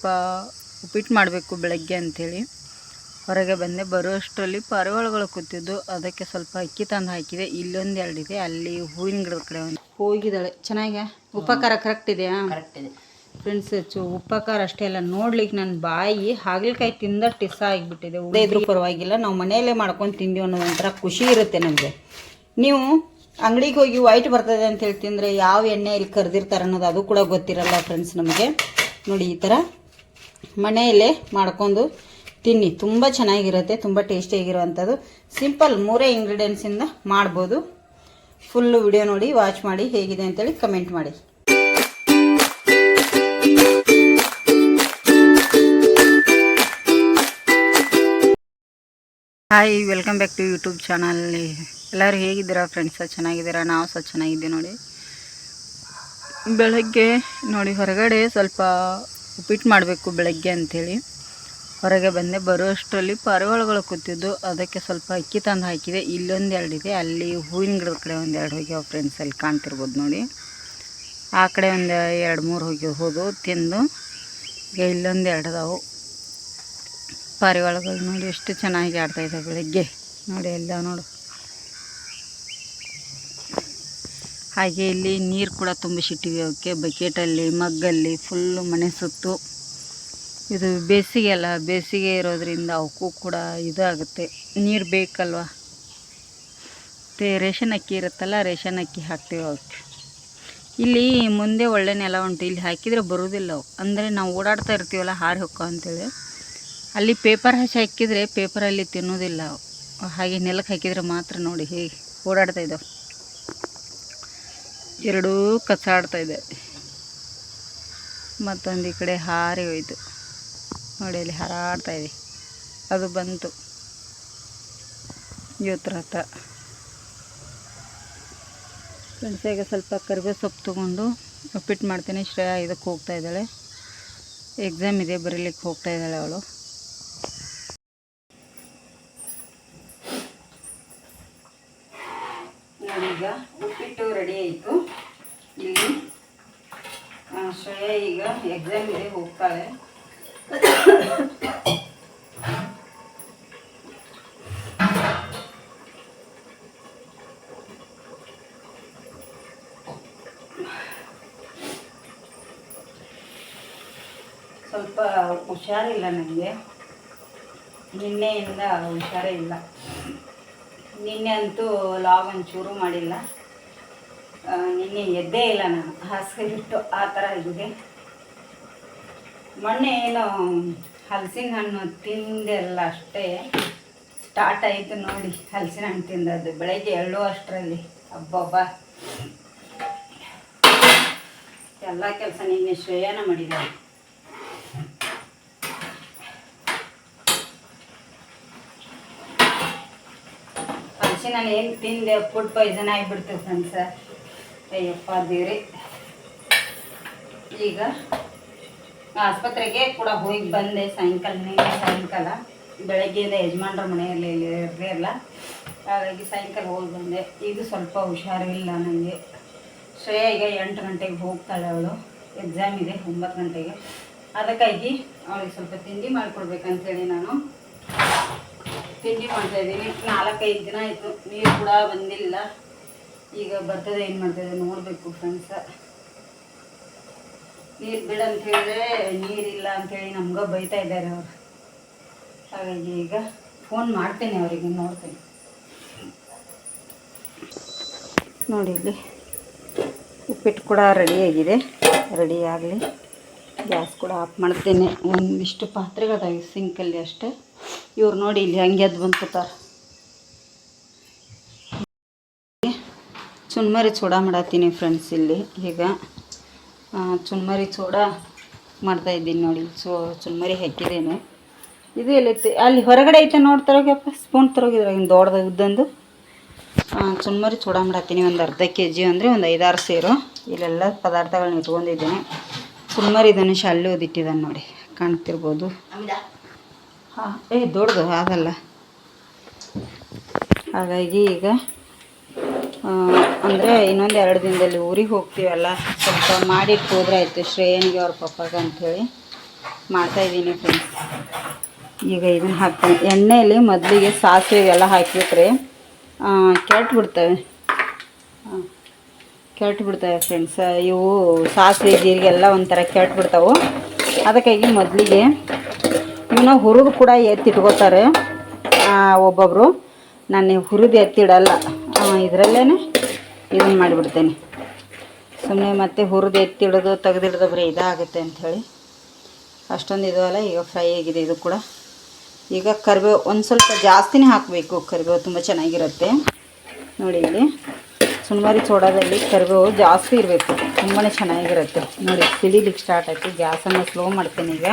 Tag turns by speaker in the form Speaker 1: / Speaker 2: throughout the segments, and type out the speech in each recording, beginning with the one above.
Speaker 1: ಸ್ವಲ್ಪ ಉಪ್ಪಿಟ್ಟು ಮಾಡಬೇಕು ಬೆಳಗ್ಗೆ ಅಂಥೇಳಿ. ಹೊರಗೆ ಬಂದೆ ಬರುವಷ್ಟರಲ್ಲಿ ಪಾರಿವಾಳಗಳು ಕೂತಿದ್ದು ಅದಕ್ಕೆ ಸ್ವಲ್ಪ ಅಕ್ಕಿ ತಂದು ಹಾಕಿದೆ. ಇಲ್ಲೊಂದು ಎರಡಿದೆ ಅಲ್ಲಿ ಹೂವಿನ ಗಿಡದ ಕಡೆ ಒಂದು. ಹೋಗಿದ್ದಾಳೆ. ಚೆನ್ನಾಗೆ? ಉಪಕಾರ ಕರೆಕ್ಟ್ ಇದೆಯಾ?
Speaker 2: ಕರೆಕ್ಟ್ ಇದೆ.
Speaker 1: ಫ್ರೆಂಡ್ಸ್ ಹೆಚ್ಚು ಉಪಕಾರ ಅಷ್ಟೇ ಅಲ್ಲ ನೋಡ್ಲಿಕ್ಕೆ ನನ್ನ ಬಾಯಿ ಹಾಗಲಕಾಯಿ ತಿಂದ ಟಿಸ ಆಗಿಬಿಟ್ಟಿದೆ. ಇದ್ರೂ ಪರವಾಗಿಲ್ಲ ನಾವು ಮನೆಯಲ್ಲೇ ಮಾಡ್ಕೊಂಡು ತಿಂದೀವಿ ಅನ್ನೋ ಒಂಥರ ಖುಷಿ ಇರುತ್ತೆ ನಮಗೆ. ನೀವು ಅಂಗಡಿಗೆ ಹೋಗಿ ವೈಟ್ ಬರ್ತದೆ ಅಂತ ಹೇಳ್ತಿಂದ್ರೆ ಯಾವ ಎಣ್ಣೆ ಇಲ್ಲಿ ಕರೆದಿರ್ತಾರೆ ಅನ್ನೋದು ಅದು ಕೂಡ ಗೊತ್ತಿರಲ್ಲ ಫ್ರೆಂಡ್ಸ್ ನಮಗೆ. ನೋಡಿ ಈ ಥರ ಮನೆಯಲ್ಲೇ ಮಾಡ್ಕೊಂಡು ತಿನ್ನಿ. ತುಂಬ ಚೆನ್ನಾಗಿರುತ್ತೆ, ತುಂಬ ಟೇಸ್ಟಿಯಾಗಿರುವಂಥದ್ದು. ಸಿಂಪಲ್ ಮೂರೇ ಇಂಗ್ರೀಡಿಯೆಂಟ್ಸಿಂದ ಮಾಡ್ಬೋದು. ಫುಲ್ಲು ವಿಡಿಯೋ ನೋಡಿ ವಾಚ್ ಮಾಡಿ, ಹೇಗಿದೆ ಅಂತೇಳಿ ಕಮೆಂಟ್ ಮಾಡಿ. Hi welcome back to YouTube channel ಎಲ್ಲರೂ ಹೇಗಿದ್ದೀರಾ ಫ್ರೆಂಡ್ಸ್ ಚೆನ್ನಾಗಿದ್ದೀರಾ? ನಾವು ಸಹ ಚೆನ್ನಾಗಿದ್ದೀವಿ ನೋಡಿ. ಬೆಳಗ್ಗೆ ನೋಡಿ, ಹೊರಗಡೆ ಸ್ವಲ್ಪ ಉಪ್ಪಿಟ್ಟು ಮಾಡಬೇಕು ಬೆಳಗ್ಗೆ ಅಂಥೇಳಿ. ಹೊರಗೆ ಬಂದೆ, ಬರುವಷ್ಟರಲ್ಲಿ ಪಾರಿವಾಳಗಳು ಕೂತಿದ್ದು. ಅದಕ್ಕೆ ಸ್ವಲ್ಪ ಅಕ್ಕಿ ತಂದು ಹಾಕಿದೆ. ಇಲ್ಲೊಂದು ಎರಡಿದೆ ಅಲ್ಲಿ ಹೂವಿನ ಗಿಡದ ಕಡೆ ಒಂದು ಎರಡು ಹೋಗ್ಯಾವ ಫ್ರೆಂಡ್ಸ್ ಅಲ್ಲಿ ಕಾಣ್ತಿರ್ಬೋದು ನೋಡಿ. ಆ ಕಡೆ ಒಂದು ಎರಡು ಮೂರು ಹೋಗಿ ಹೋದು, ತಿಂದು. ಈಗ ಇಲ್ಲೊಂದು ಎರಡು ಅದಾವು. ಪಾರಿವಾಳಗಳು ನೋಡಿ ಎಷ್ಟು ಚೆನ್ನಾಗಿ ಆಡ್ತಾ ಇದ್ದಾವೆ ಬೆಳಗ್ಗೆ. ನೋಡಿ ಎಲ್ಲ ನೋಡು. ಹಾಗೆ ಇಲ್ಲಿ ನೀರು ಕೂಡ ತುಂಬಿಸಿಟ್ಟಿವಿ. ಅವಕ್ಕೆ ಬಕೆಟಲ್ಲಿ, ಮಗ್ಗಲ್ಲಿ ಫುಲ್ಲು ಮನೆ ಸುತ್ತು. ಇದು ಬೇಸಿಗೆ ಅಲ್ಲ ಬೇಸಿಗೆ ಇರೋದ್ರಿಂದ ಅವಕ್ಕೂ ಕೂಡ ಇದಾಗುತ್ತೆ. ನೀರು ಬೇಕಲ್ವ? ಮತ್ತು ರೇಷನ್ ಅಕ್ಕಿ ಇರುತ್ತಲ್ಲ ರೇಷನ್ ಅಕ್ಕಿ ಹಾಕ್ತೀವಿ ಅವಕ್ಕೆ. ಇಲ್ಲಿ ಮುಂದೆ ಒಳ್ಳೆ ನೆಲ ಉಂಟು. ಇಲ್ಲಿ ಹಾಕಿದರೆ ಬರೋದಿಲ್ಲ ಅವು. ಅಂದರೆ ನಾವು ಓಡಾಡ್ತಾ ಇರ್ತೀವಲ್ಲ, ಹಾರಿ ಹೊಕ್ಕ ಅಂತೇಳಿ. ಅಲ್ಲಿ ಪೇಪರ್ ಹಸಿ ಹಾಕಿದರೆ ಪೇಪರಲ್ಲಿ ತಿನ್ನೋದಿಲ್ಲ ಹಾಗೆ ನೆಲಕ್ಕೆ ಹಾಕಿದರೆ ಮಾತ್ರ ನೋಡಿ ಹೇಗೆ ಓಡಾಡ್ತಾ ಇದ್ದಾವೆ ಎರಡೂ ಕಸಾಡ್ತಾ ಇದೆ. ಮತ್ತೊಂದು ಈ ಕಡೆ ಹಾರಿ ಹೋಯ್ತು. ನೋಡಿ, ಅಲ್ಲಿ ಹಾರಾಡ್ತಾ ಇದೆ. ಅದು ಬಂತು. ಇವತ್ತರ ರಥ ಈಗ ಸ್ವಲ್ಪ ಕರಿಬೇವು ಸೊಪ್ಪು ತೊಗೊಂಡು ಉಪ್ಪಿಟ್ಟು ಮಾಡ್ತೀನಿ. ಶ್ರೇಯಾ ಇದಕ್ಕೆ ಹೋಗ್ತಾ ಇದ್ದಾಳೆ. ಎಕ್ಸಾಮ್ ಇದೆ, ಬರೀಲಿಕ್ಕೆ ಹೋಗ್ತಾ ಇದ್ದಾಳೆ ಅವಳು ನಾನೀಗ ಉಪ್ಪಿಟ್ಟು ರೆಡಿ ಆಯಿತು ಇಲ್ಲಿ ಆ, ಶ್ರೇಯಾ ಈಗ ಎಕ್ಸಾಮ್ ಇದೆ ಹೋಗ್ತಾಳೆ. ಸ್ವಲ್ಪ ಹುಷಾರಿಲ್ಲ ನನಗೆ ನಿನ್ನೆಯಿಂದ ಹುಷಾರೇ ಇಲ್ಲ ನಿನ್ನೆ ಅಂತೂ ಲಾಗ್ ಒಂಚೂರು ಮಾಡಿಲ್ಲ. ನಿನ್ನೆ ಎದ್ದೇ ಇಲ್ಲ ನಾನು. ಹಾಸಿಗೆ ಬಿಟ್ಟು ಆ ಥರ ಇದೆ ಮೊನ್ನೆ ಏನೋ ಹಲಸಿನ ಹಣ್ಣು ತಿಂದೆಲ್ಲ ಅಷ್ಟೇ. ಸ್ಟಾರ್ಟ್ ಆಯಿತು ನೋಡಿ ಹಲಸಿನ ಹಣ್ಣು ತಿಂದದ್ದು. ಬೆಳಗ್ಗೆ ಎಳ್ಳು ಅಷ್ಟರಲ್ಲಿ ಹಬ್ಬಬ್ಬ ಎಲ್ಲ ಕೆಲಸ ನಿನ್ನೆ ಶ್ರೇಯನ ಮಾಡಿದ ಹಲಸಿನ ಹಣ್ಣು ಏನು ತಿಂದೆ? ಫುಡ್ ಪಾಯ್ಸನ್ ಆಗಿಬಿಡ್ತು ಫ್ರೆಂಡ್ಸ ಅಯ್ಯಪ್ಪ ದೇವ್ರಿ. ಈಗ ಆಸ್ಪತ್ರೆಗೆ ಕೂಡ ಹೋಗಿ ಬಂದೆ. ಸಾಯಂಕಾಲ ಸಾಯಂಕಾಲ. ಬೆಳಗ್ಗೆಯಿಂದ ಯಜಮಾನ್ರ ಮನೆಯಲ್ಲಿ ಇರಲಿಲ್ಲ ಹಾಗಾಗಿ ಸಾಯಂಕಾಲ ಹೋಗಿ ಬಂದೆ. ಇದು ಸ್ವಲ್ಪ ಹುಷಾರಿಲ್ಲ ನನಗೆ ಶ್ರೇಯ ಈಗ ಎಂಟು ಗಂಟೆಗೆ ಹೋಗ್ತಾಳೆ ಅವಳು. ಎಕ್ಸಾಮ್ ಇದೆ ಒಂಬತ್ತು ಗಂಟೆಗೆ. ಅದಕ್ಕಾಗಿ ಅವಳಿಗೆ ಸ್ವಲ್ಪ ತಿಂಡಿ ಮಾಡಿಕೊಡ್ಬೇಕಂತೇಳಿ ನಾನು. ತಿಂಡಿ ಮಾಡ್ತಾಯಿದ್ದೀನಿ ನಾಲ್ಕೈದು ದಿನ ಆಯಿತು. ನೀರು ಕೂಡ ಬಂದಿಲ್ಲ. ಈಗ ಬರ್ತದೆ, ಏನು ಮಾಡ್ತದೆ ನೋಡಬೇಕು ಫ್ರೆಂಡ್ಸ ನೀರು ಬಿಡ ಅಂತ ಹೇಳಿದ್ರೆ ನೀರಿಲ್ಲ ಅಂತೇಳಿ ನಮ್ಗೆ ಬೈತಾ ಇದ್ದಾರೆ ಅವರು. ಹಾಗಾಗಿ ಈಗ ಫೋನ್ ಮಾಡ್ತೇನೆ ಅವರಿಗೆ, ನೋಡ್ತೇನೆ. ನೋಡಿ ಇಲ್ಲಿ ಉಪ್ಪಿಟ್ಟು ಕೂಡ ರೆಡಿಯಾಗಿದೆ ರೆಡಿ ಆಗಲಿ. ಗ್ಯಾಸ್ ಕೂಡ ಆಫ್ ಮಾಡ್ತೇನೆ. ಒಂದಿಷ್ಟು ಪಾತ್ರೆಗಳಾಗಿ ಸಿಂಕಲ್ಲಿ ಅಷ್ಟೇ. ಇವ್ರು ನೋಡಿ ಇಲ್ಲಿ ಹಂಗೆ ಅದು ಬಂದು ಚುನ್ಮರಿ ಚೂಡ ಮಾಡತ್ತೀನಿ ಫ್ರೆಂಡ್ಸ್ ಇಲ್ಲಿ. ಈಗ ಚುನ್ಮರಿ ಚೂಡ ಮಾಡ್ತಾ ಇದ್ದೀನಿ ನೋಡಿ. ಚು ಚುನ್ಮರಿ ಹಾಕಿದ್ದೇನೆ ಇದು ಎಲ್ಲೈತಿ ಅಲ್ಲಿ ಹೊರಗಡೆ ಐತೆ ನೋಡ್ತಾರೋಗ್ಯಪ್ಪ ಸ್ಪೂನ್ ತರೋಗಿದ್ರೆ ಹಿಂಗೆ ದೊಡ್ಡದು ಉದ್ದಂದು ಚುನ್ಮರಿ ಚೂಡ ಮಾಡತ್ತೀನಿ. ಒಂದು ಅರ್ಧ ಕೆ ಜಿ ಅಂದರೆ ಒಂದು ಐದಾರು ಸೇರು. ಇಲ್ಲೆಲ್ಲ ಪದಾರ್ಥಗಳನ್ನ ಇಟ್ಕೊಂಡಿದ್ದೀನಿ. ಚುನ್ಮರಿ ಇದನ್ನು ಶಾಲೆ ಓದಿಟ್ಟಿದ್ದಾನೆ ನೋಡಿ. ಕಾಣ್ತಿರ್ಬೋದು. ಹಾಂ ಏ ದೊಡ್ಡದು ಆಗಲ್ಲ ಹಾಗಾಗಿ ಈಗ ಅಂದರೆ ಇನ್ನೊಂದು ಎರಡು ದಿನದಲ್ಲಿ ಊರಿಗೆ ಹೋಗ್ತೀವಲ್ಲ? ಸ್ವಲ್ಪ ಮಾಡಿಟ್ಟು ಹೋದ್ರೆ ಆಯಿತು. ಶ್ರೇಯನಿಗೆ ಅವ್ರ ಪಪ್ಪಾಗ ಅಂಥೇಳಿ ಮಾಡ್ತಾಯಿದ್ದೀನಿ ಫ್ರೆಂಡ್ಸ್ ಈಗ ಇದನ್ನು ಹಾಕ್ತೀನಿ. ಎಣ್ಣೆಯಲ್ಲಿ ಮೊದಲಿಗೆ ಸಾಸಿವೆ ಎಲ್ಲ ಹಾಕಿಬಿಟ್ರೆ ಕೆಟ್ಟು ಬಿಡ್ತವೆ ಕೆಟ್ಟು ಬಿಡ್ತವೆ ಫ್ರೆಂಡ್ಸ್ ಇವು ಸಾಸಿವೆ ಜೀರಿಗೆ ಎಲ್ಲ ಒಂಥರ ಕೆಟ್ಟು ಬಿಡ್ತಾವೆ ಅದಕ್ಕಾಗಿ ಮೊದಲಿಗೆ ಇವನ್ನ ಹುರಿದು ಕೂಡ ಎತ್ತಿಟ್ಕೋತಾರೆ ಒಬ್ಬೊಬ್ಬರು ನಾನು ಹುರಿದು ಎತ್ತಿಡಲ್ಲ. ಇದರಲ್ಲೇ ಇದನ್ನು ಮಾಡಿಬಿಡ್ತೇನೆ. ಸುಮ್ಮನೆ ಮತ್ತೆ ಹುರಿದು ಎತ್ತಿಡೋದು ತೆಗೆದಿಡೋದು ಬರೀ ಇದಾಗುತ್ತೆ ಅಂಥೇಳಿ ಅಷ್ಟೊಂದು ಇದು ಅಲ್ಲ, ಈಗ ಫ್ರೈ ಆಗಿದೆ ಇದು ಕೂಡ. ಈಗ ಕರಿಬೇವು ಒಂದು ಸ್ವಲ್ಪ ಜಾಸ್ತಿನೇ ಹಾಕಬೇಕು. ಕರಿಬೇವು ತುಂಬ ಚೆನ್ನಾಗಿರುತ್ತೆ. ನೋಡಿ ಇಲ್ಲಿ ಸುಣ್ಮರಿ ಸೋಡಾದಲ್ಲಿ ಕರಿಬೇವು ಜಾಸ್ತಿ ಇರಬೇಕು. ತುಂಬಾ ಚೆನ್ನಾಗಿರುತ್ತೆ. ನೋಡಿ ಸಿಡಿಲಿಕ್ಕೆ ಸ್ಟಾರ್ಟ್ ಆಯಿತು. ಗ್ಯಾಸನ್ನು ಸ್ಲೋ ಮಾಡ್ತೀನಿ ಈಗ.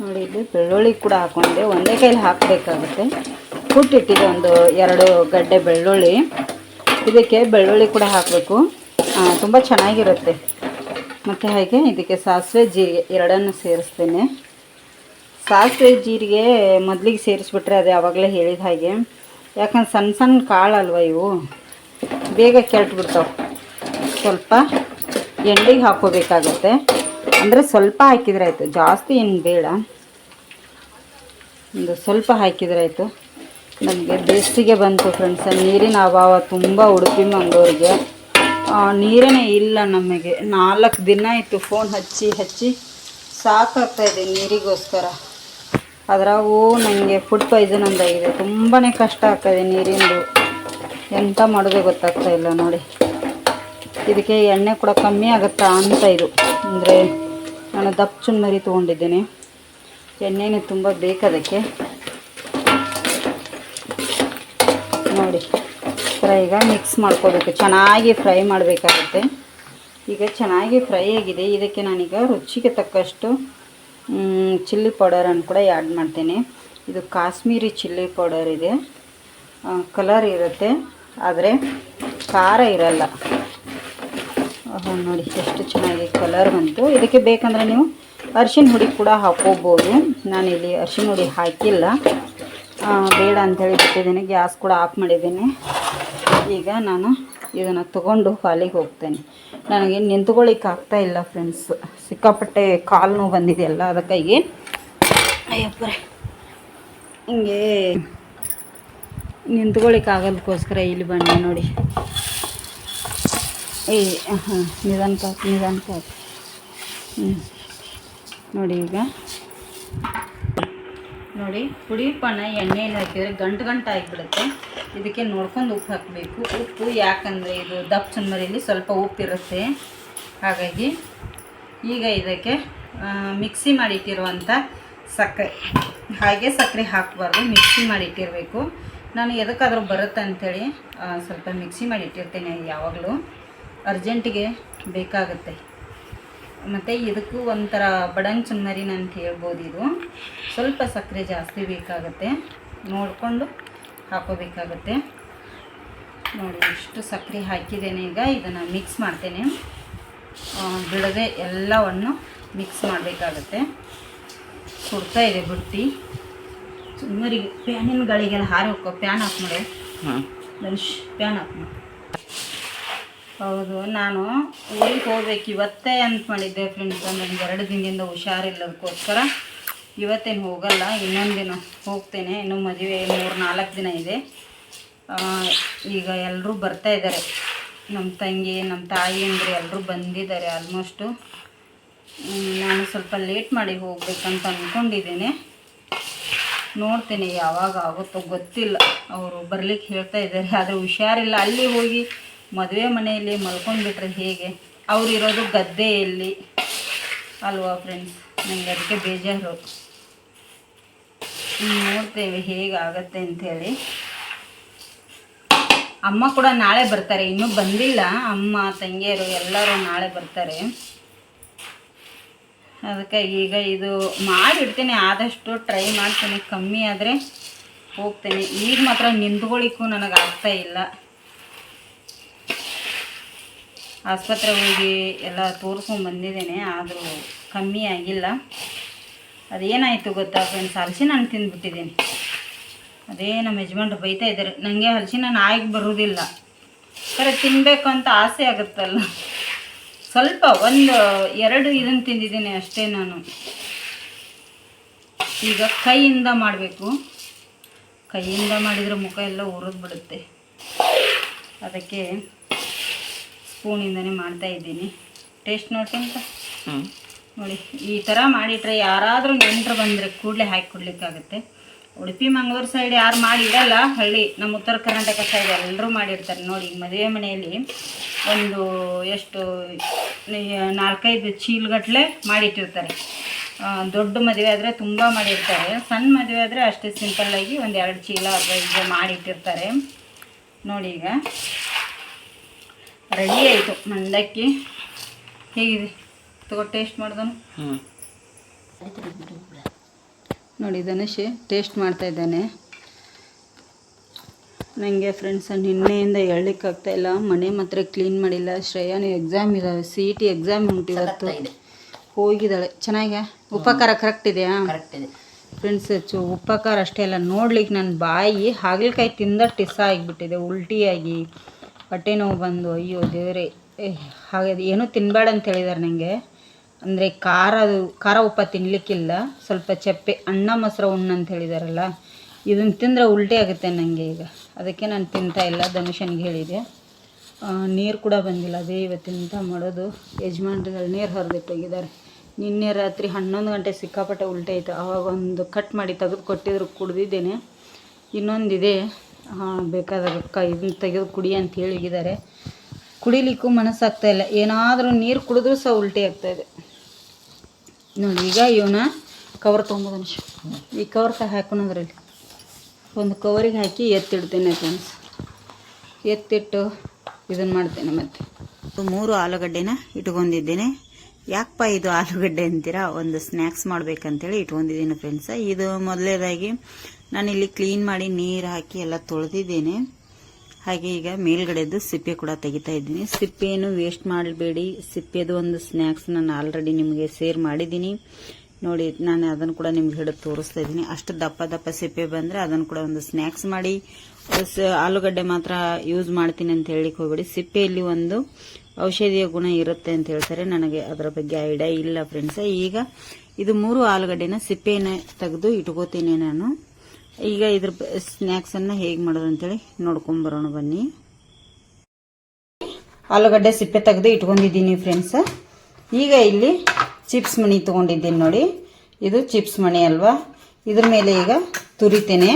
Speaker 1: ನೋಡಿ ಇಲ್ಲಿ ಬೆಳ್ಳುಳ್ಳಿ ಕೂಡ ಹಾಕ್ಕೊಂಡೆ ಒಂದೇ ಕೈಲಿ ಹಾಕಬೇಕಾಗುತ್ತೆ. ಕುಟ್ಟಿಟ್ಟಿದೆ ಒಂದು ಎರಡು ಗಡ್ಡೆ ಬೆಳ್ಳುಳ್ಳಿ. ಇದಕ್ಕೆ ಬೆಳ್ಳುಳ್ಳಿ ಕೂಡ ಹಾಕಬೇಕು. ತುಂಬ ಚೆನ್ನಾಗಿರುತ್ತೆ. ಮತ್ತು ಹಾಗೆ ಇದಕ್ಕೆ ಸಾಸಿವೆ ಜೀರಿಗೆ ಎರಡನ್ನು ಸೇರಿಸ್ತೇನೆ. ಸಾಸಿವೆ ಜೀರಿಗೆ ಮೊದಲಿಗೆ ಸೇರಿಸ್ಬಿಟ್ರೆ ಅದು ಯಾವಾಗಲೇ ಹೇಳಿದ ಹಾಗೆ. ಯಾಕಂದ್ರೆ ಸಣ್ಣ ಸಣ್ಣ ಕಾಳಲ್ವ ಇವು. ಬೇಗ ಕೆಟ್ಬಿಡ್ತಾವೆ ಸ್ವಲ್ಪ ಎಣ್ಣೆಗೆ ಹಾಕೋಬೇಕಾಗತ್ತೆ. ಅಂದರೆ ಸ್ವಲ್ಪ ಹಾಕಿದ್ರೆ ಆಯಿತು. ಜಾಸ್ತಿ ಏನು ಬೇಡ. ಒಂದು ಸ್ವಲ್ಪ ಹಾಕಿದ್ರೆ ಆಯಿತು. ನಮಗೆ ಬೇಸಿಗೆ ಬಂತು ಫ್ರೆಂಡ್ಸ್ ನೀರಿನ ಅಭಾವ ತುಂಬ ಉಡುಪಿ ಮಂಗಳೂರಿಗೆ. ನೀರೇ ಇಲ್ಲ ನಮಗೆ. ನಾಲ್ಕು ದಿನ ಇತ್ತು ಫೋನ್ ಹಚ್ಚಿ ಹಚ್ಚಿ ಸಾಕಾಗ್ತಾ ಇದೆ ನೀರಿಗೋಸ್ಕರ. ಅದ್ರಾಗೂ ನನಗೆ ಫುಡ್ ಪಾಯ್ಸನ್ ಒಂದಾಗಿದೆ ತುಂಬಾ ಕಷ್ಟ ಆಗ್ತಾಯಿದೆ ನೀರಿಂದು. ಎಂತ ಮಾಡೋದೇ ಗೊತ್ತಾಗ್ತಾ ಇಲ್ಲ ನೋಡಿ. ಇದಕ್ಕೆ ಎಣ್ಣೆ ಕೂಡ ಕಮ್ಮಿ ಆಗುತ್ತಾ ಅಂತ ಇದು. ಅಂದರೆ ನಾನು ದಪ್ಪ ಚುನ್ಮರಿ ತೊಗೊಂಡಿದ್ದೇನೆ. ಎಣ್ಣೆನೇ ತುಂಬ ಬೇಕದಕ್ಕೆ ನೋಡಿ. ಥರ ಈಗ ಮಿಕ್ಸ್ ಮಾಡ್ಕೋಬೇಕು. ಚೆನ್ನಾಗಿ ಫ್ರೈ ಮಾಡಬೇಕಾಗುತ್ತೆ. ಈಗ ಚೆನ್ನಾಗಿ ಫ್ರೈ ಆಗಿದೆ. ಇದಕ್ಕೆ ನಾನೀಗ ರುಚಿಗೆ ತಕ್ಕಷ್ಟು ಚಿಲ್ಲಿ ಪೌಡರನ್ನು ಕೂಡ ಆ್ಯಡ್ ಮಾಡ್ತೇನೆ. ಇದು ಕಾಶ್ಮೀರಿ ಚಿಲ್ಲಿ ಪೌಡರ್ ಇದೆ. ಕಲರ್ ಇರುತ್ತೆ. ಆದರೆ ಖಾರ ಇರಲ್ಲ. ನೋಡಿ ಎಷ್ಟು ಚೆನ್ನಾಗಿ ಕಲರ್ ಬಂತು. ಇದಕ್ಕೆ ಬೇಕಂದರೆ ನೀವು ಅರಿಶಿನ ಹುಡಿ ಕೂಡ ಹಾಕೋಬೋದು. ನಾನಿಲ್ಲಿ ಅರಿಶಿನ ಹುಡಿ ಹಾಕಿಲ್ಲ. ಬೇಡ ಅಂಥೇಳಿ ಬಿಟ್ಟಿದ್ದೀನಿ. ಗ್ಯಾಸ್ ಕೂಡ ಆಫ್ ಮಾಡಿದ್ದೀನಿ. ಈಗ ನಾನು ಇದನ್ನು ತಗೊಂಡು ಹಾಲಿಗೆ ಹೋಗ್ತೇನೆ. ನನಗೆ ನಿಂತ್ಕೊಳ್ಳಿಕ್ಕೆ ಆಗ್ತಾ ಇಲ್ಲ ಫ್ರೆಂಡ್ಸ್. ಸಿಕ್ಕಾಪಟ್ಟೆ ಕಾಲು ನೋವು ಬಂದಿದೆಯಲ್ಲ ಅದಕ್ಕಾಗಿ. ಅಯ್ಯಪ್ಪರೇ ಹಿಂಗೆ ನಿಂತ್ಕೊಳ್ಳಿಕ್ಕೆ ಆಗೋದಕ್ಕೋಸ್ಕರ ಇಲ್ಲಿ ಬಂದೆ ನೋಡಿ. ಏ, ಹಾಂ ನಿಧಾನಕ್ಕೆ ಹಾಕಿ ಹ್ಞೂ ನೋಡಿ ಈಗ. ನೋಡಿ ಪುಡಿ ಪಣ ಎಣ್ಣೆಯಲ್ಲಿ ಹಾಕಿದರೆ ಗಂಟು ಗಂಟು ಆಗಿಬಿಡುತ್ತೆ. ಇದಕ್ಕೆ ನೋಡ್ಕೊಂಡು ಉಪ್ಪು ಹಾಕಬೇಕು. ಉಪ್ಪು ಯಾಕಂದರೆ ಇದು ದಪ್ಪ ಚುನ್ಮರಿಯಲ್ಲಿ ಸ್ವಲ್ಪ ಉಪ್ಪಿರುತ್ತೆ ಹಾಗಾಗಿ ಈಗ ಇದಕ್ಕೆ ಮಿಕ್ಸಿ ಮಾಡಿಟ್ಟಿರುವಂಥ ಸಕ್ಕರೆ, ಹಾಗೆ ಸಕ್ಕರೆ ಹಾಕಬಾರ್ದು. ಮಿಕ್ಸಿ ಮಾಡಿಟ್ಟಿರಬೇಕು. ನಾನು ಎದಕ್ಕಾದರೂ ಬರುತ್ತೆ ಅಂಥೇಳಿ ಸ್ವಲ್ಪ ಮಿಕ್ಸಿ ಮಾಡಿಟ್ಟಿರ್ತೇನೆ ಯಾವಾಗಲೂ. ಅರ್ಜೆಂಟಿಗೆ ಬೇಕಾಗುತ್ತೆ. ಮತ್ತು ಇದಕ್ಕೂ ಒಂಥರ ಬಡಂಗ್ ಚುನ್ನರಿನ ಅಂತ ಹೇಳ್ಬೋದು ಇದು ಸ್ವಲ್ಪ ಸಕ್ಕರೆ ಜಾಸ್ತಿ ಬೇಕಾಗುತ್ತೆ. ನೋಡಿಕೊಂಡು ಹಾಕೋಬೇಕಾಗುತ್ತೆ. ನೋಡಿ ಇಷ್ಟು ಸಕ್ಕರೆ ಹಾಕಿದ್ದೇನೆ ಈಗ. ಇದನ್ನು ಮಿಕ್ಸ್ ಮಾಡ್ತೇನೆ. ಬಿಡದೆ ಎಲ್ಲವನ್ನು ಮಿಕ್ಸ್ ಮಾಡಬೇಕಾಗತ್ತೆ. ಸುಡ್ತಾ ಇದೆ ಬುಟ್ಟಿ. ಚುಮ್ಮರಿಗೆ ಪ್ಯಾನಿನ ಗಳಿಗೆಲ್ಲ ಹಾರಿ ಹೋಗ್ಕೋ ಪ್ಯಾನ್ ಆಫ್ ಮಾಡಿ ಧನುಷ್ ಪ್ಯಾನ್ ಹಾಕಿ ಮಾಡು. ಹೌದು, ನಾನು ಊರಿಗೆ ಹೋಗ್ಬೇಕು. ಇವತ್ತೇ ಅಂತ ಮಾಡಿದ್ದೆ ಫ್ರೆಂಡ್ಸ್ ನನಗೆ ಎರಡು ದಿನದಿಂದ ಹುಷಾರಿಲ್ಲದಕ್ಕೋಸ್ಕರ. ಇವತ್ತೇನು ಹೋಗಲ್ಲ, ಇನ್ನೊಂದು ದಿನ ಹೋಗ್ತೇನೆ. ಇನ್ನು ಮದುವೆ ಮೂರು, ನಾಲ್ಕು ದಿನ ಇದೆ. ಈಗ ಎಲ್ಲರೂ ಬರ್ತಾ ಇದ್ದಾರೆ. ನಮ್ಮ ತಂಗಿ ನಮ್ಮ ತಾಯಿ ಅಂದರೆ ಎಲ್ಲರೂ ಬಂದಿದ್ದಾರೆ ಆಲ್ಮೋಸ್ಟು ನಾನು ಸ್ವಲ್ಪ ಲೇಟ್ ಮಾಡಿ ಹೋಗ್ಬೇಕಂತ ಅಂದ್ಕೊಂಡಿದ್ದೇನೆ ನೋಡ್ತೇನೆ ಯಾವಾಗ ಆಗುತ್ತೋ, ಗೊತ್ತಿಲ್ಲ. ಅವರು ಬರ್ಲಿಕ್ಕೆ ಹೇಳ್ತಾ ಇದ್ದಾರೆ, ಆದರೆ ಹುಷಾರಿಲ್ಲ. ಅಲ್ಲಿ ಹೋಗಿ ಮದುವೆ ಮನೆಯಲ್ಲಿ ಮಲ್ಕೊಂಡ್ಬಿಟ್ರೆ ಹೇಗೆ? ಅವರಿರೋದು ಗದ್ದೆಯಲ್ಲಿ. ಅಲ್ವಾ ಫ್ರೆಂಡ್ಸ್ ನನಗೆ ಅದಕ್ಕೆ ಬೇಜಾರು. ನೋಡ್ತೇವೆ ಹೇಗಾಗತ್ತೆ ಅಂಥೇಳಿ. ಅಮ್ಮ ಕೂಡ ನಾಳೆ ಬರ್ತಾರೆ. ಇನ್ನೂ ಬಂದಿಲ್ಲ. ಅಮ್ಮ, ತಂಗಿಯರು ಎಲ್ಲರೂ ನಾಳೆ ಬರ್ತಾರೆ. ಅದಕ್ಕೆ ಈಗ ಇದು ಮಾಡಿಡ್ತೀನಿ. ಆದಷ್ಟು ಟ್ರೈ ಮಾಡ್ತೀನಿ. ಕಮ್ಮಿ ಆದರೆ ಹೋಗ್ತೇನೆ. ಈಗ ಮಾತ್ರ ನಿಂತ್ಕೊಳ್ಳಿಕ್ಕೂ ನನಗೆ ಆಗ್ತಾ ಇಲ್ಲ. ಆಸ್ಪತ್ರೆ ಹೋಗಿ ಎಲ್ಲ ತೋರಿಸ್ಕೊಂಡು ಬಂದಿದ್ದೇನೆ, ಆದರೂ ಕಮ್ಮಿ ಆಗಿಲ್ಲ. ಅದೇನಾಯಿತು ಗೊತ್ತಾ ಫ್ರೆಂಡ್ಸ್ ಹಲಸಿನ ಹಣ್ಣು ತಿಂದ್ಬಿಟ್ಟಿದ್ದೀನಿ. ಅದೇ ನಮ್ಮ ಯಜಮಾನ್ರು ಬೈತಾ ಇದ್ದಾರೆ. ನನಗೆ ಹಲಸಿನ ಆಗಿ ಬರೋದಿಲ್ಲ. ಖರೆ ತಿನ್ನಬೇಕು ಅಂತ ಆಸೆ ಆಗುತ್ತಲ್ಲ. ಸ್ವಲ್ಪ ಒಂದು ಎರಡು ಇದನ್ನು ತಿಂದಿದ್ದೀನಿ ಅಷ್ಟೇ ನಾನು. ಈಗ ಕೈಯಿಂದ ಮಾಡಬೇಕು. ಕೈಯಿಂದ ಮಾಡಿದರೆ ಮುಖ ಎಲ್ಲ ಉರಿದ್ಬಿಡುತ್ತೆ. ಅದಕ್ಕೆ ಸ್ಪೂನಿಂದನೇ ಮಾಡ್ತಾ ಇದ್ದೀನಿ. ಟೇಸ್ಟ್ ನೋಡ್ಕೊಂತ ನೋಡಿ ಈ ಥರ ಮಾಡಿಟ್ರೆ ಯಾರಾದರೂ ನೆಂಟರು ಬಂದರೆ ಕೂಡಲೇ ಹಾಕಿ ಕೊಡ್ಲಿಕ್ಕಾಗುತ್ತೆ. ಉಡುಪಿ ಮಂಗಳೂರು ಸೈಡ್ ಯಾರು ಮಾಡಿರಲ್ಲ ಹಳ್ಳಿ ನಮ್ಮ ಉತ್ತರ ಕರ್ನಾಟಕ ಸೈಡ್ ಎಲ್ಲರೂ ಮಾಡಿರ್ತಾರೆ. ನೋಡಿ ಈಗ ಮದುವೆ ಮನೆಯಲ್ಲಿ ಒಂದು ಎಷ್ಟು ನಾಲ್ಕೈದು ಚೀಲಗಟ್ಟಲೆ ಮಾಡಿಟ್ಟಿರ್ತಾರೆ. ದೊಡ್ಡ ಮದುವೆ ಆದರೆ ತುಂಬ ಮಾಡಿರ್ತಾರೆ. ಸಣ್ಣ ಮದುವೆ ಆದರೆ ಅಷ್ಟೇ ಸಿಂಪಲ್ಲಾಗಿ ಒಂದು ಎರಡು ಚೀಲ ಅಥವಾ ಮಾಡಿಟ್ಟಿರ್ತಾರೆ. ನೋಡಿ ಈಗ. ರೆಡಿ ಆಯಿತು ಮಂಡಕ್ಕಿ. ಹೇಗಿದೆ? ತಗೋ ಟೇಸ್ಟ್ ಮಾಡ್ದನು
Speaker 2: ಹ್ಞೂ
Speaker 1: ನೋಡಿ ಧನುಷ್ ಟೇಸ್ಟ್ ಮಾಡ್ತಾ ಇದ್ದಾನೆ. ನನಗೆ ಫ್ರೆಂಡ್ಸ್ ನಿನ್ನೆಯಿಂದ ಹೇಳಲಿಕ್ಕಾಗ್ತಾ ಇಲ್ಲ. ಮನೆ ಮಾತ್ರ ಕ್ಲೀನ್ ಮಾಡಿಲ್ಲ. ಶ್ರೇಯಾನು ಎಕ್ಸಾಮ್ ಇದ್ದಾವೆ ಸಿ ಇ ಟಿ ಎಕ್ಸಾಮ್ ಉಂಟು ಇವತ್ತು. ಹೋಗಿದ್ದಾಳೆ. ಚೆನ್ನಾಗೆ ಉಪಕಾರ ಕರೆಕ್ಟ್ ಇದೆಯಾ?
Speaker 2: ಕರೆಕ್ಟ್ ಇದೆ.
Speaker 1: ಫ್ರೆಂಡ್ಸ್ ಹೆಚ್ಚು ಉಪಕಾರ ಅಷ್ಟೇ ಅಲ್ಲ. ನೋಡ್ಲಿಕ್ಕೆ ನನ್ನ ಬಾಯಿ ಹಾಗಲಕಾಯಿ ತಿಂದ ಟಿಸ್ ಆಗಿಬಿಟ್ಟಿದೆ ಉಲ್ಟಿಯಾಗಿ. ಹೊಟ್ಟೆ ನೋವು ಬಂದು, ಅಯ್ಯೋ ದೇವರೇ ಹಾಗೆ ಏನೂ ತಿನ್ನಬೇಡ ಅಂತ ಹೇಳಿದ್ದಾರೆ ನನಗೆ ಅಂದರೆ ಖಾರ ಖಾರ ಉಪ್ಪ ತಿನ್ನಲಿಕ್ಕಿಲ್ಲ ಸ್ವಲ್ಪ ಚಪ್ಪೆ, ಅನ್ನ ಮೊಸರು ಉಣ್ಣು ಅಂತ ಹೇಳಿದಾರಲ್ಲ, ಇದನ್ನು ತಿಂದರೆ ಉಲ್ಟಿ ಆಗುತ್ತೆ ನನಗೆ ಈಗ. ಅದಕ್ಕೆ ನಾನು ತಿಂತಾ ಇಲ್ಲ, ಧನುಷನಿಗೆ ಹೇಳಿದೆ. ನೀರು ಕೂಡ ಬಂದಿಲ್ಲ, ಅದೇ ಇವತ್ತಿಂದ ಮಾಡೋದು. ಯಜಮಾನ್ರುಗಳು ನೀರು ಹರಿದಿಟ್ಟೋಗಿದ್ದಾರೆ. ನಿನ್ನೆ ರಾತ್ರಿ ಹನ್ನೊಂದು ಗಂಟೆ ಸಿಕ್ಕಾಪಟ್ಟೆ ಉಲ್ಟೆ ಆಯಿತು. ಆವಾಗ ಒಂದು ಕಟ್ ಮಾಡಿ ತೆಗೆದು ಕೊಟ್ಟಿದ್ರು, ಕುಡ್ದಿದ್ದೇನೆ. ಇನ್ನೊಂದಿದೆ. ಬೇಕಾದಾಗ ರೊಕ್ಕ ಇದನ್ನ ತೆಗೆದು ಕುಡಿ ಅಂತ ಹೇಳಿದ್ದಾರೆ. ಕುಡಿಲಿಕ್ಕೂ ಮನಸ್ಸಾಗ್ತಾ ಇಲ್ಲ. ಏನಾದರೂ ನೀರು ಕುಡಿದ್ರೂ ಸಹ ಉಲ್ಟಿ ಇದೆ. ನೋಡಿ, ಈಗ ಇವನ ಕವರ್ ತೊಗೊಂಬೋದು ಅನಿಸ್. ಈ ಕವರ್ ಹಾಕೋಣದ್ರಲ್ಲಿ ಒಂದು ಕವರಿಗೆ ಹಾಕಿ ಎತ್ತಿಡ್ತೇನೆ ಫ್ರೆಂಡ್ಸ್ ಎತ್ತಿಟ್ಟು ಇದನ್ನು ಮಾಡ್ತೇನೆ ಮತ್ತೆ. ಮೂರು ಆಲೂಗಡ್ಡೆನ ಇಟ್ಕೊಂಡಿದ್ದೇನೆ ಯಾಕಪ್ಪ ಇದು ಆಲೂಗಡ್ಡೆ ಅಂತೀರಾ? ಒಂದು ಸ್ನ್ಯಾಕ್ಸ್ ಮಾಡ್ಬೇಕಂತೇಳಿ ಇಟ್ಕೊಂಡಿದ್ದೀನಿ ಫ್ರೆಂಡ್ಸ ಇದು ಮೊದಲೇದಾಗಿ ನಾನಿಲ್ಲಿ ಕ್ಲೀನ್ ಮಾಡಿ ನೀರು ಹಾಕಿ ಎಲ್ಲ ತೊಳೆದಿದ್ದೇನೆ. ಹಾಗೆ ಈಗ ಮೇಲ್ಗಡೆದು ಸಿಪ್ಪೆ ಕೂಡ ತೆಗಿತಾ ಇದ್ದೀನಿ. ಸಿಪ್ಪೆಯನ್ನು ವೇಸ್ಟ್ ಮಾಡಬೇಡಿ. ಸಿಪ್ಪೆದು ಒಂದು ಸ್ನ್ಯಾಕ್ಸ್ ನಾನು ಆಲ್ರೆಡಿ ನಿಮಗೆ ಸೇರ್ ಮಾಡಿದ್ದೀನಿ. ನೋಡಿ, ನಾನು ಅದನ್ನು ಕೂಡ ನಿಮ್ಗೆ ಹಿಡಿದು ತೋರಿಸ್ತಾ ಇದ್ದೀನಿ. ಅಷ್ಟು ದಪ್ಪ ದಪ್ಪ ಸಿಪ್ಪೆ ಬಂದರೆ ಅದನ್ನು ಕೂಡ ಒಂದು ಸ್ನ್ಯಾಕ್ಸ್ ಮಾಡಿ. ಆಲೂಗಡ್ಡೆ ಮಾತ್ರ ಯೂಸ್ ಮಾಡ್ತೀನಿ ಅಂತ ಹೇಳಿಕ್ಕೆ ಹೋಗ್ಬೇಡಿ. ಸಿಪ್ಪೆಯಲ್ಲಿ ಒಂದು ಔಷಧೀಯ ಗುಣ ಇರುತ್ತೆ ಅಂತ ಹೇಳ್ತಾರೆ. ನನಗೆ ಅದರ ಬಗ್ಗೆ ಐಡಿಯಾ ಇಲ್ಲ ಫ್ರೆಂಡ್ಸ್ ಈಗ ಇದು ಮೂರು ಆಲೂಗಡ್ಡೆನ ಸಿಪ್ಪೆನ ತೆಗೆದು ಇಟ್ಕೋತೀನಿ ನಾನು. ಈಗ ಇದ್ರ ಸ್ನ್ಯಾಕ್ಸನ್ನು ಹೇಗೆ ಮಾಡೋದು ಅಂತೇಳಿ ನೋಡ್ಕೊಂಬರೋಣ ಬನ್ನಿ. ಆಲೂಗಡ್ಡೆ ಸಿಪ್ಪೆ ತೆಗೆದು ಇಟ್ಕೊಂಡಿದ್ದೀನಿ ಫ್ರೆಂಡ್ಸ್ ಈಗ ಇಲ್ಲಿ ಚಿಪ್ಸ್ ಮಣಿ ತೊಗೊಂಡಿದ್ದೀನಿ ನೋಡಿ. ಇದು ಚಿಪ್ಸ್ ಮಣಿ ಅಲ್ವಾ? ಇದ್ರ ಮೇಲೆ ಈಗ ತುರಿತೇನೆ.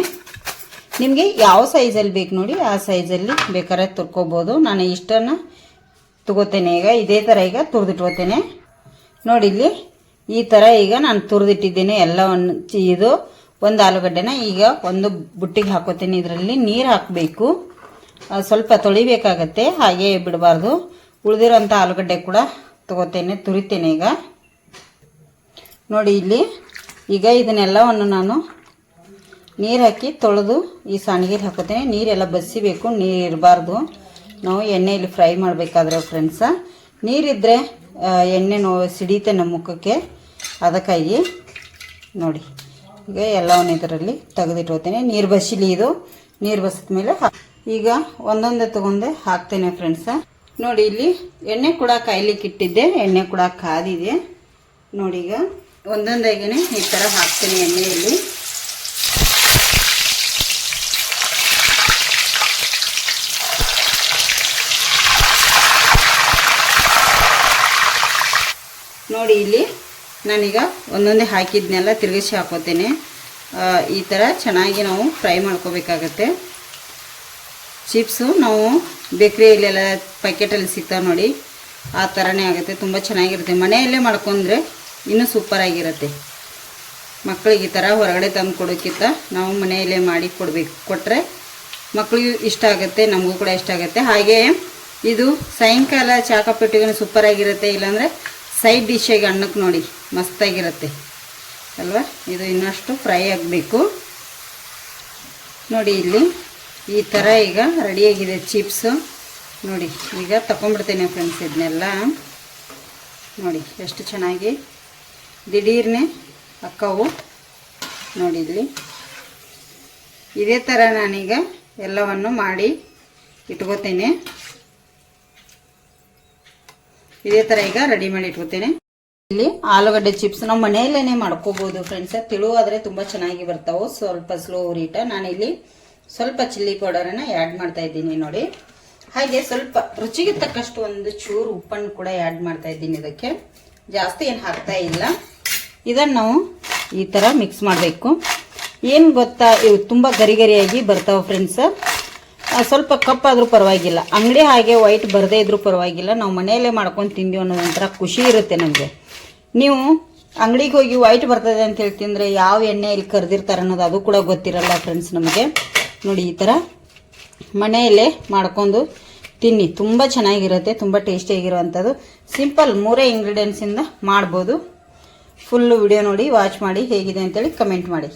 Speaker 1: ನಿಮಗೆ ಯಾವ ಸೈಜಲ್ಲಿ ಬೇಕು ನೋಡಿ, ಆ ಸೈಜಲ್ಲಿ ಬೇಕಾದ್ರೆ ತುರ್ಕೋಬೋದು. ನಾನು ಇಷ್ಟನ್ನು ತಗೋತೇನೆ ಈಗ. ಇದೇ ಥರ ಈಗ ತುರಿದಿಟ್ಕೋತೇನೆ. ನೋಡಿ ಇಲ್ಲಿ ಈ ಥರ ಈಗ ನಾನು ತುರಿದಿಟ್ಟಿದ್ದೇನೆ ಎಲ್ಲವನ್ನು, ಇದು ಒಂದು ಆಲೂಗಡ್ಡೆನ ಈಗ ಒಂದು ಬುಟ್ಟಿಗೆ ಹಾಕೋತೀನಿ. ಇದರಲ್ಲಿ ನೀರು ಹಾಕಬೇಕು. ಸ್ವಲ್ಪ ತೊಳಿಬೇಕಾಗತ್ತೆ. ಹಾಗೆ ಬಿಡಬಾರ್ದು. ಉಳಿದಿರೋಂಥ ಆಲೂಗಡ್ಡೆ ಕೂಡ ತಗೋತೇನೆ, ತುರಿತೇನೆ ಈಗ. ನೋಡಿ ಇಲ್ಲಿ ಈಗ ಇದನ್ನೆಲ್ಲವನ್ನು ನಾನು ನೀರು ಹಾಕಿ ತೊಳೆದು ಈ ಸಾಣಿಗೆಲಿ ಹಾಕೋತೇನೆ. ನೀರೆಲ್ಲ ಬಸಿಬೇಕು ನೀರು ಇರಬಾರ್ದು. ನಾವು ಎಣ್ಣೆಯಲ್ಲಿ ಫ್ರೈ ಮಾಡಬೇಕಾದ್ರೆ ಫ್ರೆಂಡ್ಸ. ನೀರಿದ್ದರೆ ಎಣ್ಣೆ ನೋ ಸಿಡಿಯುತ್ತೆ ನಮ್ಮ ಮುಖಕ್ಕೆ. ಅದಕ್ಕಾಗಿ ನೋಡಿ. ಈಗ ಎಲ್ಲವನ್ನು ಇದರಲ್ಲಿ ತೆಗೆದಿಟ್ಕೋತೀನಿ ನೀರು ಬಸಿಲಿ ಇದು. ನೀರು ಬಸಿದ ಮೇಲೆ ಈಗ ಒಂದೊಂದೇ ತಗೊಂಡೆ ಹಾಕ್ತೇನೆ ಫ್ರೆಂಡ್ಸ ನೋಡಿ ಇಲ್ಲಿ ಎಣ್ಣೆ ಕೂಡ ಕಾಯ್ಲಿಕ್ಕೆ ಇಟ್ಟಿದ್ದೆ. ಎಣ್ಣೆ ಕೂಡ ಕಾದಿದೆ. ನೋಡಿ ಈಗ ಒಂದೊಂದಾಗೇನೆ ಈ ಥರ ಹಾಕ್ತೀನಿ ಎಣ್ಣೆಯಲ್ಲಿ. ನೋಡಿ ಇಲ್ಲಿ ನಾನೀಗ ಒಂದೊಂದೇ ಹಾಕಿದ್ನೆಲ್ಲ ತಿರುಗಿಸಿ ಹಾಕೋತೇನೆ. ಈ ಥರ ಚೆನ್ನಾಗಿ ನಾವು ಫ್ರೈ ಮಾಡ್ಕೋಬೇಕಾಗತ್ತೆ. ಚಿಪ್ಸು ನಾವು ಬೇಕ್ರಿಯಲ್ಲೆಲ್ಲ ಪ್ಯಾಕೆಟಲ್ಲಿ ಸಿಗ್ತಾವೆ ನೋಡಿ, ಆ ಥರನೇ ಆಗುತ್ತೆ, ತುಂಬ ಚೆನ್ನಾಗಿರುತ್ತೆ. ಮನೆಯಲ್ಲೇ ಮಾಡ್ಕೊಂಡ್ರೆ ಇನ್ನೂ ಸೂಪರಾಗಿರುತ್ತೆ. ಮಕ್ಕಳಿಗೆ ಈ ಥರ ಹೊರಗಡೆ ತಂದು ಕೊಡೋಕ್ಕಿಂತ ನಾವು ಮನೆಯಲ್ಲೇ ಮಾಡಿ ಕೊಡಬೇಕು. ಕೊಟ್ಟರೆ ಮಕ್ಕಳಿಗೂ ಇಷ್ಟ ಆಗುತ್ತೆ, ನಮಗೂ ಕೂಡ ಇಷ್ಟ ಆಗುತ್ತೆ. ಹಾಗೆ ಇದು ಸಾಯಂಕಾಲ ಚಾಕಪಟ್ಟಿಗೂ ಸೂಪರಾಗಿರುತ್ತೆ, ಇಲ್ಲಾಂದರೆ ಸೈಡ್ ಡಿಶ್ಶಾಗಿ ಅನ್ನಕ್ಕೆ ನೋಡಿ. ಮಸ್ತಾಗಿರುತ್ತೆ. ಅಲ್ವಾ? ಇದು ಇನ್ನಷ್ಟು ಫ್ರೈ ಆಗಬೇಕು. ನೋಡಿ ಇಲ್ಲಿ, ಈ ಥರ ಈಗ ರೆಡಿಯಾಗಿದೆ ಚಿಪ್ಸು ನೋಡಿ, ಈಗ ತಗೊಂಡ್ಬಿಡ್ತೇನೆ ಫ್ರೆಂಡ್ಸ್ ಇದನ್ನೆಲ್ಲ ನೋಡಿ, ಎಷ್ಟು ಚೆನ್ನಾಗಿ. ದಿಢೀರ್ನೆ ಅಕ್ಕವು. ನೋಡಿ ಇಲ್ಲಿ. ಇದೇ ಥರ ನಾನೀಗ ಎಲ್ಲವನ್ನು ಮಾಡಿ ಇಟ್ಕೋತೇನೆ. ಇದೇ ಥರ ಈಗ ರೆಡಿ ಮಾಡಿ ಇಟ್ಕೋತೇನೆ. ಇಲ್ಲಿ ಆಲೂಗಡ್ಡೆ ಚಿಪ್ಸ್ ನಾವು ಮನೆಯಲ್ಲೇನೆ ಮಾಡ್ಕೋಬಹುದು ಫ್ರೆಂಡ್ಸ್ ತಿಳುವಾದ್ರೆ ತುಂಬಾ ಚೆನ್ನಾಗಿ ಬರ್ತಾವೆ. ಸ್ವಲ್ಪ ಸ್ಲೋ ಉರಿಟ ನಾನಿಲ್ಲಿ ಸ್ವಲ್ಪ ಚಿಲ್ಲಿ ಪೌಡರ್ ಅನ್ನ ಆ್ಯಡ್ ಮಾಡ್ತಾ ಇದ್ದೀನಿ ನೋಡಿ. ಹಾಗೆ ಸ್ವಲ್ಪ ರುಚಿಗೆ ತಕ್ಕಷ್ಟು ಒಂದು ಚೂರು ಉಪ್ಪನ್ನು ಕೂಡ ಆ್ಯಡ್ ಮಾಡ್ತಾ ಇದ್ದೀನಿ ಇದಕ್ಕೆ. ಜಾಸ್ತಿ ಏನು ಹಾಕ್ತಾ ಇಲ್ಲ. ಇದನ್ನು ನಾವು ಈ ಥರ ಮಿಕ್ಸ್ ಮಾಡಬೇಕು. ಏನು ಗೊತ್ತಾ, ಇವು ತುಂಬ ಗರಿ ಗರಿಯಾಗಿ ಬರ್ತಾವೆ ಫ್ರೆಂಡ್ಸ್ ಸ್ವಲ್ಪ ಕಪ್ಪಾದರೂ ಪರವಾಗಿಲ್ಲ. ಅಂಗಡಿ ಹಾಗೆ ವೈಟ್ ಬರದೇ ಇದ್ರೂ ಪರವಾಗಿಲ್ಲ. ನಾವು ಮನೆಯಲ್ಲೇ ಮಾಡ್ಕೊಂಡು ತಿಂದೀವಿ ಅನ್ನೋ ಒಂಥರ ಖುಷಿ ಇರುತ್ತೆ ನಮಗೆ. ನೀವು ಅಂಗಡಿಗೆ ಹೋಗಿ ವೈಟ್ ಬರ್ತದೆ ಅಂತ ಹೇಳಿ ತಿಂದರೆ ಯಾವ ಎಣ್ಣೆಯಲ್ಲಿ ಕರೆದಿರ್ತಾರೆ ಅನ್ನೋದು ಅದು ಕೂಡ ಗೊತ್ತಿರಲ್ಲ ಫ್ರೆಂಡ್ಸ್ ನಮಗೆ. ನೋಡಿ ಈ ಥರ ಮನೆಯಲ್ಲೇ ಮಾಡ್ಕೊಂಡು ತಿನ್ನಿ. ತುಂಬ ಚೆನ್ನಾಗಿರುತ್ತೆ, ತುಂಬ ಟೇಸ್ಟಿಯಾಗಿರುವಂಥದ್ದು ಸಿಂಪಲ್ ಮೂರೇ ಇಂಗ್ರೀಡಿಯೆಂಟ್ಸಿಂದ ಮಾಡ್ಬೋದು. ಫುಲ್ಲು ವಿಡಿಯೋ ನೋಡಿ ವಾಚ್ ಮಾಡಿ, ಹೇಗಿದೆ ಅಂತೇಳಿ ಕಮೆಂಟ್ ಮಾಡಿ.